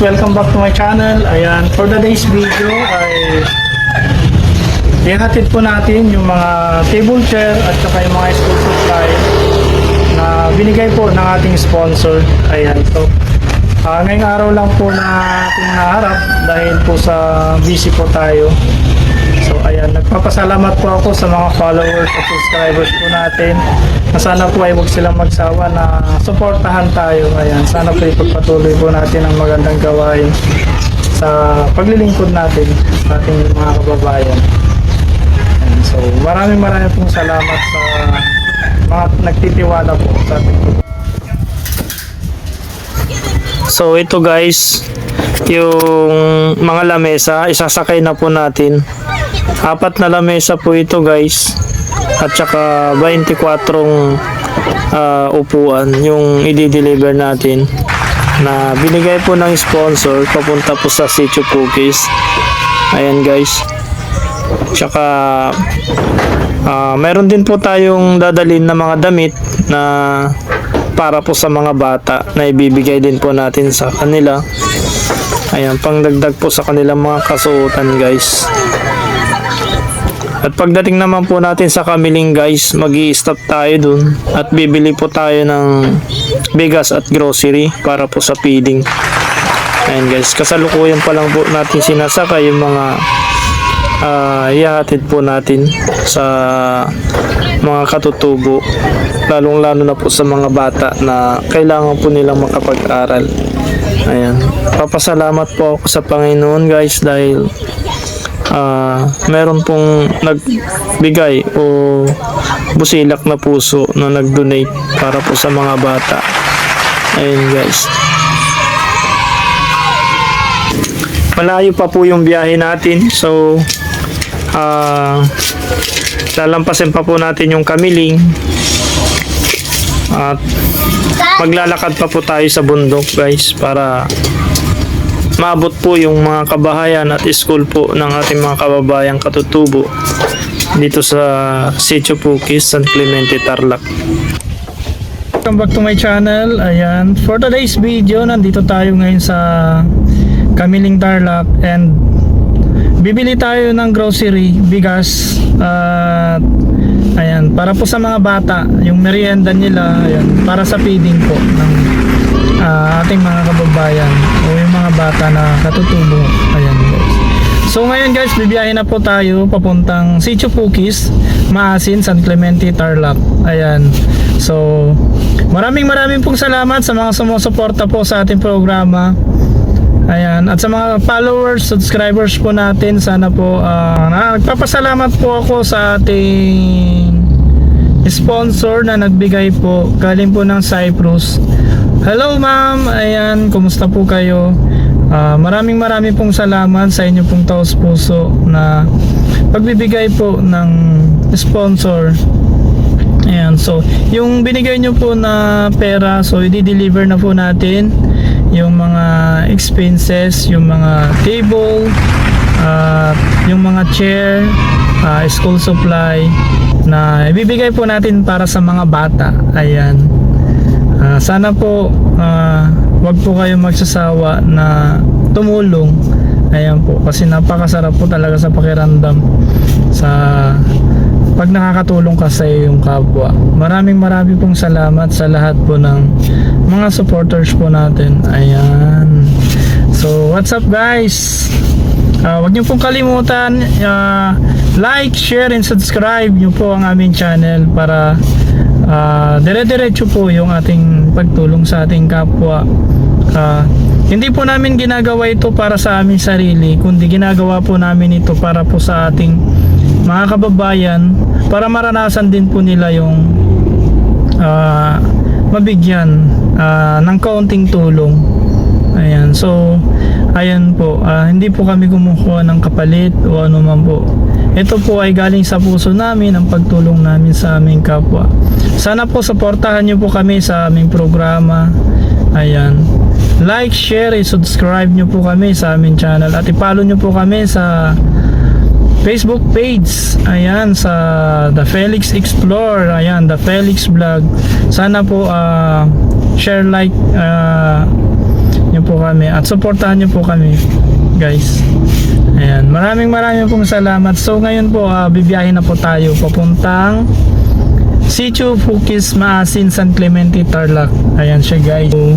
welcome back to my channel. Ayan, for today's video ay ihatid po natin yung mga table chair at saka yung mga school supply na binigay po ng ating sponsor. Ayan, so ah, ngayong araw lang po na ating naharap dahil po sa busy po tayo. So ayan, nagpapasalamat po ako sa mga followers at subscribers po natin. Na sana po ay huwag silang magsawa na suportahan tayo. Ayan, sana po ipagpatuloy po natin ang magandang gawain sa paglilingkod natin sa ating mga kababayan. Ayan, so maraming maraming pong salamat sa mga nagtitiwala po sa ating So ito guys, yung mga lamesa, isasakay na po natin. Apat na lamesa po ito guys. At saka 24 ah, upuan yung i-deliver natin na binigay po ng sponsor papunta po sa Sitio Cookies. Ayan guys. Tsaka ah, meron din po tayong dadalhin na mga damit na para po sa mga bata na ibibigay din po natin sa kanila. Ayan, pangdagdag po sa kanilang mga kasuotan guys. At pagdating naman po natin sa Kamiling guys, mag stop tayo dun at bibili po tayo ng bigas at grocery para po sa feeding. Ayan guys, kasalukuyan pa lang po natin sinasakay yung mga ah ihahatid po natin sa mga katutubo lalong lalo na po sa mga bata na kailangan po nilang makapag-aral ayan papasalamat po ako sa Panginoon guys dahil ah meron pong nagbigay o busilak na puso na nag-donate para po sa mga bata. Ayun guys. Malayo pa po yung biyahe natin so ah lalampasin pa po natin yung kamiling at maglalakad pa po tayo sa bundok guys para maabot po yung mga kabahayan at school po ng ating mga kababayang katutubo dito sa Sitio Pukis, San Clemente, Tarlac. Welcome back to my channel. Ayan, for today's video, nandito tayo ngayon sa Kamiling Tarlac and bibili tayo ng grocery, bigas at ayan, para po sa mga bata, yung merienda nila, ayan, para sa feeding po ng ah, ating mga kababayan o yung bata na katutubo. Ayan guys. So ngayon guys, bibiyahin na po tayo papuntang Sitio Pukis, Maasin, San Clemente, Tarlac. Ayan. So, maraming maraming pong salamat sa mga sumusuporta po sa ating programa. Ayan, at sa mga followers, subscribers po natin, sana po na- nagpapasalamat po ako sa ating sponsor na nagbigay po galing po ng Cyprus. Hello ma'am, ayan, kumusta po kayo? Ah, maraming maraming pong salamat sa inyo pong taos puso na pagbibigay po ng sponsor. Ayan, so yung binigay nyo po na pera, so i-deliver na po natin yung mga expenses, yung mga table, at yung mga chair, ah, school supply na ibibigay po natin para sa mga bata. Ayan. Ah, sana po ah, wag po kayo magsasawa na tumulong. Ayan po kasi napakasarap po talaga sa pakiramdam sa pag nakakatulong ka sa iyong kapwa. Maraming maraming pong salamat sa lahat po ng mga supporters po natin. Ayan. So, what's up guys? Ah, wag niyo pong kalimutan ah, like, share, and subscribe niyo po ang aming channel para ah, dire-diretso po yung ating pagtulong sa ating kapwa. Ah, hindi po namin ginagawa ito para sa aming sarili, kundi ginagawa po namin ito para po sa ating mga kababayan para maranasan din po nila yung ah, mabigyan ah, ng kaunting tulong. Ayan, so ayan po, ah, hindi po kami kumukuha ng kapalit o ano man po. Ito po ay galing sa puso namin ang pagtulong namin sa aming kapwa. Sana po supportahan niyo po kami sa aming programa. Ayan. Like, share, and subscribe niyo po kami sa aming channel at i-follow niyo po kami sa Facebook page. Ayan, sa The Felix Explore. Ayan, The Felix Vlog. Sana po ah, share, like, ah, nyo po kami at suportahan niyo po kami guys. Ayan, maraming maraming pong salamat. So ngayon po, ah, bibiyahin na po tayo papuntang Sitio Fukis Maasin San Clemente Tarlac. Ayan siya guys. So,